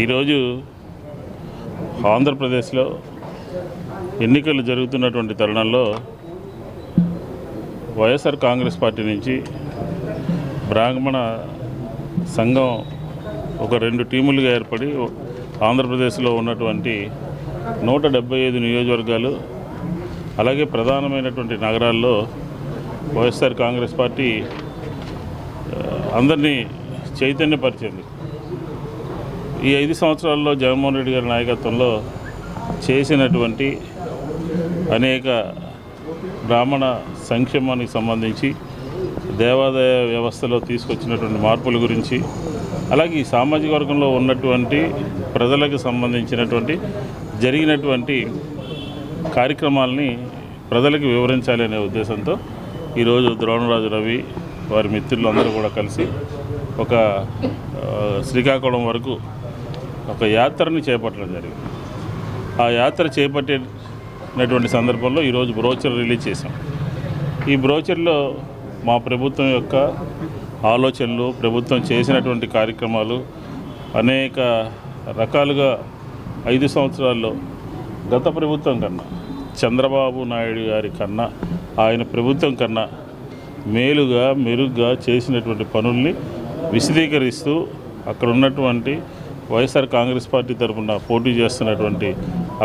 ఈరోజు ఆంధ్రప్రదేశ్లో ఎన్నికలు జరుగుతున్నటువంటి తరుణంలో వైఎస్ఆర్ కాంగ్రెస్ పార్టీ నుంచి బ్రాహ్మణ సంఘం ఒక రెండు టీములుగా ఏర్పడి ఆంధ్రప్రదేశ్లో ఉన్నటువంటి నూట డెబ్బై ఐదు నియోజకవర్గాలు అలాగే ప్రధానమైనటువంటి నగరాల్లో వైఎస్ఆర్ కాంగ్రెస్ పార్టీ అందరినీ చైతన్యపరిచింది. ఈ ఐదు సంవత్సరాల్లో జగన్మోహన్ రెడ్డి గారి నాయకత్వంలో చేసినటువంటి అనేక బ్రాహ్మణ సంక్షేమానికి సంబంధించి దేవాదాయ వ్యవస్థలో తీసుకొచ్చినటువంటి మార్పుల గురించి అలాగే ఈ సామాజిక వర్గంలో ఉన్నటువంటి ప్రజలకు సంబంధించినటువంటి జరిగినటువంటి కార్యక్రమాలని ప్రజలకు వివరించాలి అనే ఉద్దేశంతో ఈరోజు ద్రోణరాజు రవి వారి మిత్రులందరూ కూడా కలిసి ఒక శ్రీకాకుళం వరకు ఒక యాత్రని చేపట్టడం జరిగింది. ఆ యాత్ర చేపట్టినటువంటి సందర్భంలో ఈరోజు బ్రోచర్ రిలీజ్ చేశాం. ఈ బ్రోచర్లో మా ప్రభుత్వం యొక్క ఆలోచనలు ప్రభుత్వం చేసినటువంటి కార్యక్రమాలు అనేక రకాలుగా ఐదు సంవత్సరాల్లో గత ప్రభుత్వం కన్నా చంద్రబాబు నాయుడు గారి కన్నా ఆయన ప్రభుత్వం కన్నా మేలుగా మెరుగ్గా చేసినటువంటి పనుల్ని విశదీకరిస్తూ అక్కడ ఉన్నటువంటి వైఎస్ఆర్ కాంగ్రెస్ పార్టీ తరఫున పోటీ చేస్తున్నటువంటి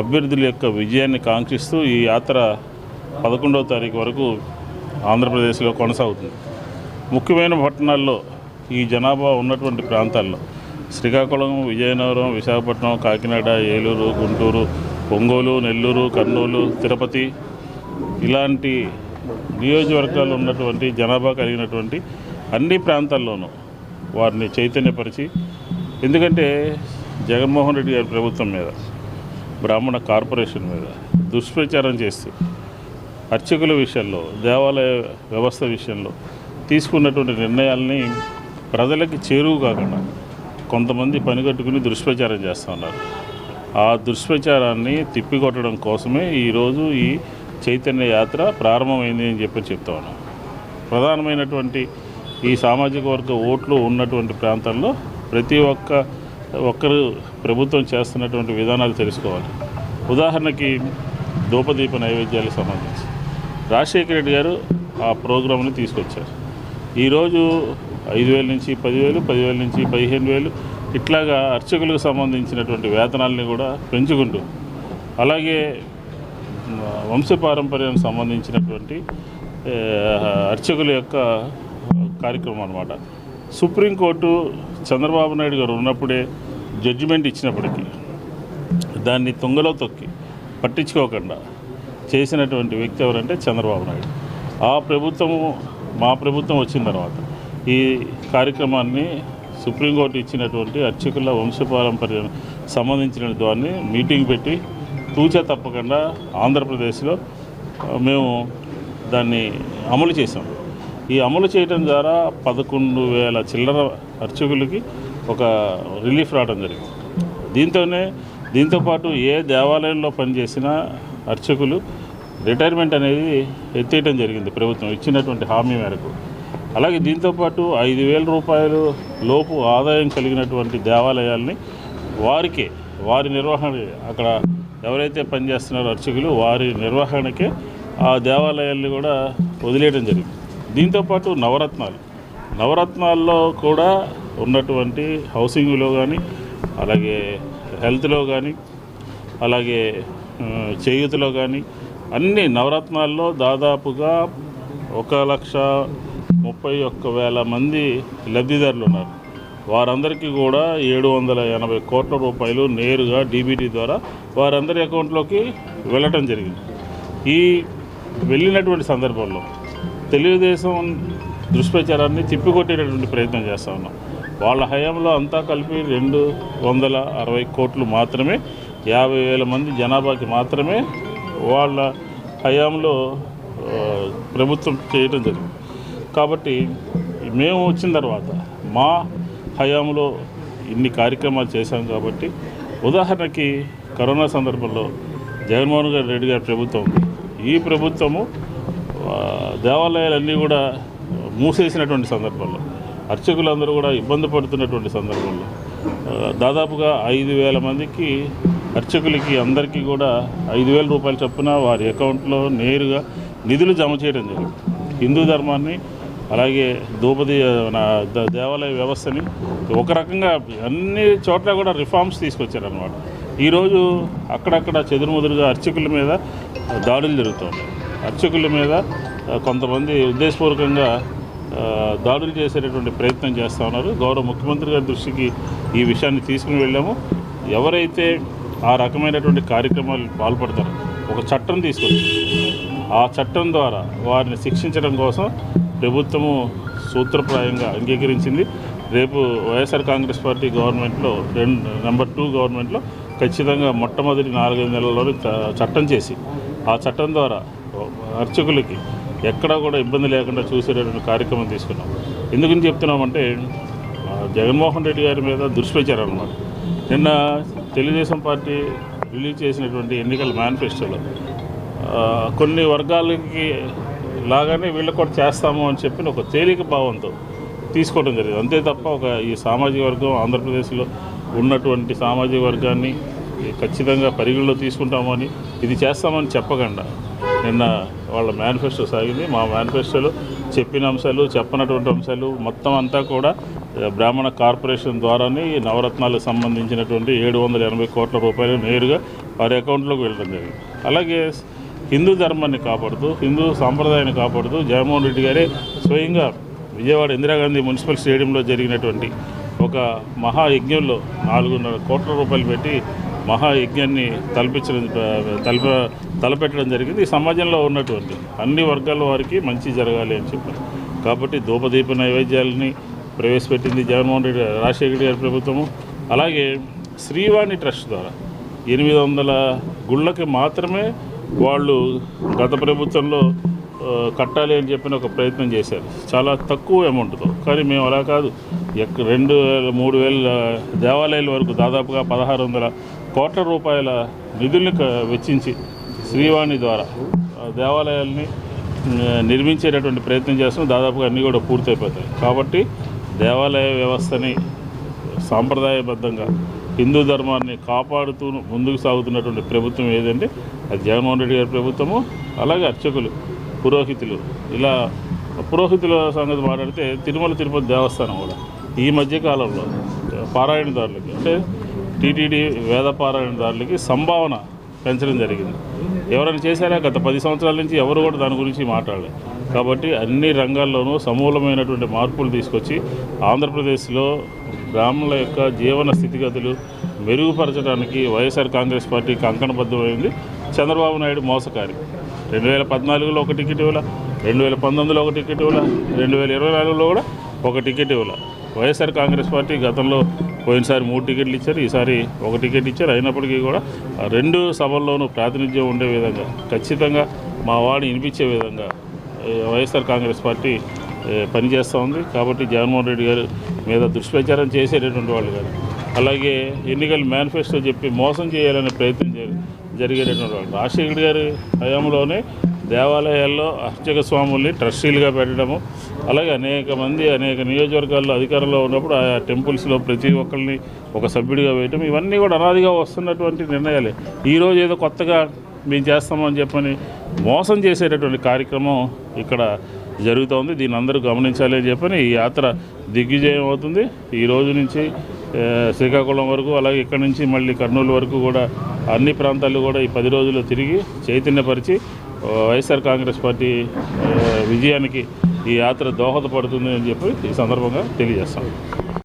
అభ్యర్థుల యొక్క విజయాన్ని కాంక్షిస్తూ ఈ యాత్ర పదకొండవ తారీఖు వరకు ఆంధ్రప్రదేశ్లో కొనసాగుతుంది. ముఖ్యమైన పట్టణాల్లో ఈ జనాభా ఉన్నటువంటి ప్రాంతాల్లో శ్రీకాకుళం విజయనగరం విశాఖపట్నం కాకినాడ ఏలూరు గుంటూరు ఒంగోలు నెల్లూరు కర్నూలు తిరుపతి ఇలాంటి నియోజకవర్గాలు ఉన్నటువంటి జనాభా కలిగినటువంటి అన్ని ప్రాంతాల్లోనూ వారిని చైతన్యపరిచి ఎందుకంటే జగన్మోహన్ రెడ్డి గారి ప్రభుత్వం మీద బ్రాహ్మణ కార్పొరేషన్ మీద దుష్ప్రచారం చేస్తూ అర్చకుల విషయంలో దేవాలయ వ్యవస్థ విషయంలో తీసుకున్నటువంటి నిర్ణయాల్ని ప్రజలకి చేరువు కాకుండా కొంతమంది పనిగట్టుకుని దుష్ప్రచారం చేస్తూ ఉన్నారు. ఆ దుష్ప్రచారాన్ని తిప్పికొట్టడం కోసమే ఈరోజు ఈ చైతన్య యాత్ర ప్రారంభమైంది అని చెప్పి చెప్తా ఉన్నాం. ప్రధానమైనటువంటి ఈ సామాజిక వర్గ ఓట్లు ఉన్నటువంటి ప్రాంతాల్లో ప్రతి ఒక్క ఒక్కరు ప్రభుత్వం చేస్తున్నటువంటి విధానాలు తెలుసుకోవాలి. ఉదాహరణకి దూపదీప నైవేద్యాలకు సంబంధించి. రాజశేఖర రెడ్డి గారు ఆ ప్రోగ్రామ్ని తీసుకొచ్చారు. ఈరోజు ఐదు వేల నుంచి పదివేలు పదివేల నుంచి పదిహేను వేలు ఇట్లాగా అర్చకులకు సంబంధించినటువంటి వేతనాలని కూడా పెంచుకుంటూ అలాగే వంశపారంపర్యం సంబంధించినటువంటి అర్చకుల యొక్క కార్యక్రమం అనమాట సుప్రీంకోర్టు చంద్రబాబు నాయుడు గారు ఉన్నప్పుడే జడ్జిమెంట్ ఇచ్చినప్పటికీ దాన్ని తుంగలో తొక్కి పట్టించుకోకుండా చేసినటువంటి వ్యక్తి ఎవరంటే చంద్రబాబు నాయుడు. ఆ ప్రభుత్వము మా ప్రభుత్వం వచ్చిన తర్వాత ఈ కార్యక్రమాన్ని సుప్రీంకోర్టు ఇచ్చినటువంటి అర్చకుల వంశపారంపర్యం సంబంధించిన దాన్ని మీటింగ్ పెట్టి తూచా తప్పకుండా ఆంధ్రప్రదేశ్లో మేము దాన్ని అమలు చేసాం ఈ అమలు చేయడం ద్వారా పదకొండు వేల చిల్లర అర్చకులకి ఒక రిలీఫ్ రావడం జరిగింది. దీంతోనే దీంతోపాటు ఏ దేవాలయంలో పనిచేసిన అర్చకులు రిటైర్మెంట్ అనేది ఎత్తేయడం జరిగింది ప్రభుత్వం ఇచ్చినటువంటి హామీ మేరకు. అలాగే దీంతోపాటు ఐదు వేల రూపాయలు లోపు ఆదాయం కలిగినటువంటి దేవాలయాల్ని వారికే వారి నిర్వహణ అక్కడ ఎవరైతే పనిచేస్తున్నారో అర్చకులు వారి నిర్వహణకే ఆ దేవాలయాల్ని కూడా వదిలేయడం జరిగింది. దీంతోపాటు నవరత్నాలు. నవరత్నాల్లో కూడా ఉన్నటువంటి హౌసింగ్లో కానీ అలాగే హెల్త్లో కానీ అలాగే చేయూతలో కానీ అన్ని నవరత్నాల్లో దాదాపుగా ఒక లక్ష ముప్పై ఒక్క వేల మంది లబ్ధిదారులు ఉన్నారు. వారందరికీ కూడా ఏడు వందల ఎనభై కోట్ల రూపాయలు నేరుగా డీబీటీ ద్వారా వారందరి అకౌంట్లోకి వెళ్ళటం జరిగింది. ఈ వెళ్ళినటువంటి సందర్భంలో తెలుగుదేశం దుష్ప్రచారాన్ని తిప్పికొట్టేటటువంటి ప్రయత్నం చేస్తూ ఉన్నాం. వాళ్ళ హయాంలో అంతా కలిపి రెండు వందల అరవై కోట్లు మాత్రమే యాభై వేల మంది జనాభాకి మాత్రమే వాళ్ళ హయాంలో ప్రభుత్వం చేయడం జరిగింది. కాబట్టి మేము వచ్చిన తర్వాత మా హయాంలో ఇన్ని కార్యక్రమాలు చేశాం కాబట్టి ఉదాహరణకి కరోనా సందర్భంలో జగన్మోహన్ గారి రెడ్డి గారి ప్రభుత్వం. ఈ ప్రభుత్వము దేవాలయాలన్నీ కూడా మూసేసినటువంటి సందర్భంలో అర్చకులందరూ కూడా ఇబ్బంది పడుతున్నటువంటి సందర్భంలో. దాదాపుగా ఐదు వేల మందికి అర్చకులకి అందరికీ కూడా ఐదు వేల రూపాయలు చొప్పున వారి అకౌంట్లో నేరుగా నిధులు జమ చేయడం జరిగింది. హిందూ ధర్మాన్ని అలాగే ద్రౌపది దేవాలయ వ్యవస్థని ఒక రకంగా అన్ని చోట్ల కూడా రిఫార్మ్స్ తీసుకొచ్చారనమాట ఈరోజు అక్కడక్కడ చెదురుముదురుగా అర్చకుల మీద దాడులు జరుగుతున్నాయి అర్చకుల మీద కొంతమంది ఉద్దేశపూర్వకంగా దాడులు చేసేటటువంటి ప్రయత్నం చేస్తూ ఉన్నారు. గౌరవ ముఖ్యమంత్రి గారి దృష్టికి ఈ విషయాన్ని తీసుకుని వెళ్ళాము. ఎవరైతే ఆ రకమైనటువంటి కార్యక్రమాలు పాల్పడతారో ఒక చట్టం తీసుకొచ్చి ఆ చట్టం ద్వారా వారిని శిక్షించడం కోసం ప్రభుత్వము సూత్రప్రాయంగా అంగీకరించింది. రేపు వైఎస్ఆర్ కాంగ్రెస్ పార్టీ గవర్నమెంట్లో రెండు నెంబర్ టూ గవర్నమెంట్లో ఖచ్చితంగా మొట్టమొదటి నాలుగైదు నెలల్లోనే చ- చట్టం చేసి ఆ చట్టం ద్వారా అర్చకులకి ఎక్కడా కూడా ఇబ్బంది లేకుండా చూసేటటువంటి కార్యక్రమం తీసుకున్నాం. ఎందుకని చెప్తున్నామంటే జగన్మోహన్ రెడ్డి గారి మీద దుష్ప్రచారం నిన్న తెలుగుదేశం పార్టీ రిలీజ్ చేసినటువంటి ఎన్నికల మేనిఫెస్టోలో కొన్ని వర్గాలకి లాగానే వీళ్ళు కూడా చేస్తాము అని చెప్పిన ఒక తేలిక భావంతో తీసుకోవడం జరిగింది. అంతే తప్ప ఒక ఈ సామాజిక వర్గం ఆంధ్రప్రదేశ్లో ఉన్నటువంటి సామాజిక వర్గాన్ని ఖచ్చితంగా పరిగణలో తీసుకుంటామని ఇది చేస్తామని చెప్పకుండా నిన్న వాళ్ళ మేనిఫెస్టో సాగింది. మా మేనిఫెస్టోలో చెప్పిన అంశాలు చెప్పనటువంటి అంశాలు మొత్తం అంతా కూడా బ్రాహ్మణ కార్పొరేషన్ ద్వారానే ఈ నవరత్నాలకు సంబంధించినటువంటి ఏడు వందల ఎనభై కోట్ల రూపాయలు నేరుగా వారి అకౌంట్లోకి వెళ్ళడం జరిగింది. అలాగే హిందూ ధర్మాన్ని కాపాడుతూ హిందూ సాంప్రదాయాన్ని కాపాడుతూ జగన్మోహన్ రెడ్డి గారే స్వయంగా విజయవాడ ఇందిరాగాంధీ మున్సిపల్ స్టేడియంలో జరిగినటువంటి ఒక మహాయజ్ఞంలో నాలుగున్నర కోట్ల రూపాయలు పెట్టి మహాయజ్ఞాన్ని తలపించడం తలప తలపెట్టడం జరిగింది. ఈ సమాజంలో ఉన్నటువంటి అన్ని వర్గాల వారికి మంచి జరగాలి అని చెప్పారు. కాబట్టి ధూపదీప నైవేద్యాలని ప్రవేశపెట్టింది జగన్మోహన్ రెడ్డి రాజశేఖర గారి ప్రభుత్వము. అలాగే శ్రీవాణి ట్రస్ట్ ద్వారా ఎనిమిది వందల గుళ్ళకి మాత్రమే వాళ్ళు గత ప్రభుత్వంలో కట్టాలి అని చెప్పిన ఒక ప్రయత్నం చేశారు. చాలా తక్కువ అమౌంట్తో. కానీ మేము అలా కాదు. ఎక్క రెండు వేల మూడు వేల దేవాలయాల వరకు దాదాపుగా పదహారు వందల కోట్ల రూపాయల నిధుల్ని క- వెచ్చించి శ్రీవాణి ద్వారా ఆ, దేవాలయాల్ని నిర్మించేటటువంటి ప్రయత్నం చేస్తున్నాం. దాదాపుగా అన్నీ కూడా పూర్తయిపోతాయి. కాబట్టి దేవాలయ వ్యవస్థని సాంప్రదాయబద్ధంగా హిందూ ధర్మాన్ని కాపాడుతూ ముందుకు సాగుతున్నటువంటి ప్రభుత్వం ఏదంటే అది జగన్మోహన్ రెడ్డి గారి ప్రభుత్వము అలాగే అర్చకులు పురోహితులు. ఇలా పురోహితుల సంగతి మాట్లాడితే తిరుమల తిరుపతి దేవస్థానం కూడా ఈ మధ్య కాలంలో పారాయణదారులకి అంటే టీటీడీ వేదపారాయణ పారాయణదారులకి సంభావన పెంచడం జరిగింది. ఎవరైనా చేశారా? గత పది సంవత్సరాల నుంచి ఎవరు కూడా దాని గురించి మాట్లాడలేదు. కాబట్టి అన్ని రంగాల్లోనూ సమూలమైనటువంటి మార్పులు తీసుకొచ్చి ఆంధ్రప్రదేశ్లో గ్రామాల యొక్క జీవన స్థితిగతులు మెరుగుపరచడానికి వైఎస్ఆర్ కాంగ్రెస్ పార్టీ కంకణబద్ధమైంది. చంద్రబాబు నాయుడు మోసకారి. రెండు వేల పద్నాలుగులో ఒక టికెట్ ఇవ్వాల? రెండు వేల పంతొమ్మిదిలో ఒక టికెట్ ఇవ్వాల? రెండు వేల ఇరవై నాలుగులో కూడా ఒక టికెట్ ఇవ్వాల? వైఎస్ఆర్ కాంగ్రెస్ పార్టీ గతంలో పోయినసారి మూడు టికెట్లు ఇచ్చారు ఈసారి ఒక టికెట్ ఇచ్చారు. అయినప్పటికీ కూడా రెండు సభల్లోనూ ప్రాతినిధ్యం ఉండే విధంగా ఖచ్చితంగా మా వాడిని వినిపించే విధంగా వైఎస్ఆర్ కాంగ్రెస్ పార్టీ పనిచేస్తూ ఉంది. కాబట్టి జగన్మోహన్ రెడ్డి గారు మీద దుష్ప్రచారం చేసేటటువంటి వాళ్ళు కాదు. అలాగే ఎన్నికల మేనిఫెస్టో చెప్పి మోసం చేయాలనే ప్రయత్నం జరిగేటటువంటి వాళ్ళు. రాజశేఖర్ గారి హయాంలోనే దేవాలయాల్లో అర్చక స్వాముల్ని ట్రస్టీలుగా పెట్టడము అలాగే అనేక మంది అనేక నియోజకవర్గాల్లో అధికారంలో ఉన్నప్పుడు ఆ టెంపుల్స్లో ప్రతి ఒక్కరిని ఒక సభ్యుడిగా వేయటం ఇవన్నీ కూడా అనాదిగా వస్తున్నటువంటి నిర్ణయాలే. ఈరోజు ఏదో కొత్తగా మేము చేస్తామని చెప్పని మోసం చేసేటటువంటి కార్యక్రమం ఇక్కడ జరుగుతోంది. దీన్ని అందరూ గమనించాలి అని చెప్పని ఈ యాత్ర దిగ్విజయం అవుతుంది. ఈ రోజు నుంచి శ్రీకాకుళం వరకు అలాగే ఇక్కడ నుంచి మళ్ళీ కర్నూలు వరకు కూడా అన్ని ప్రాంతాలు కూడా ఈ పది రోజుల్లో తిరిగి చైతన్యపరిచి వైఎస్ఆర్ కాంగ్రెస్ పార్టీ విజయానికి ఈ యాత్ర దోహదపడుతుంది అని చెప్పి ఈ సందర్భంగా తెలియజేస్తాం.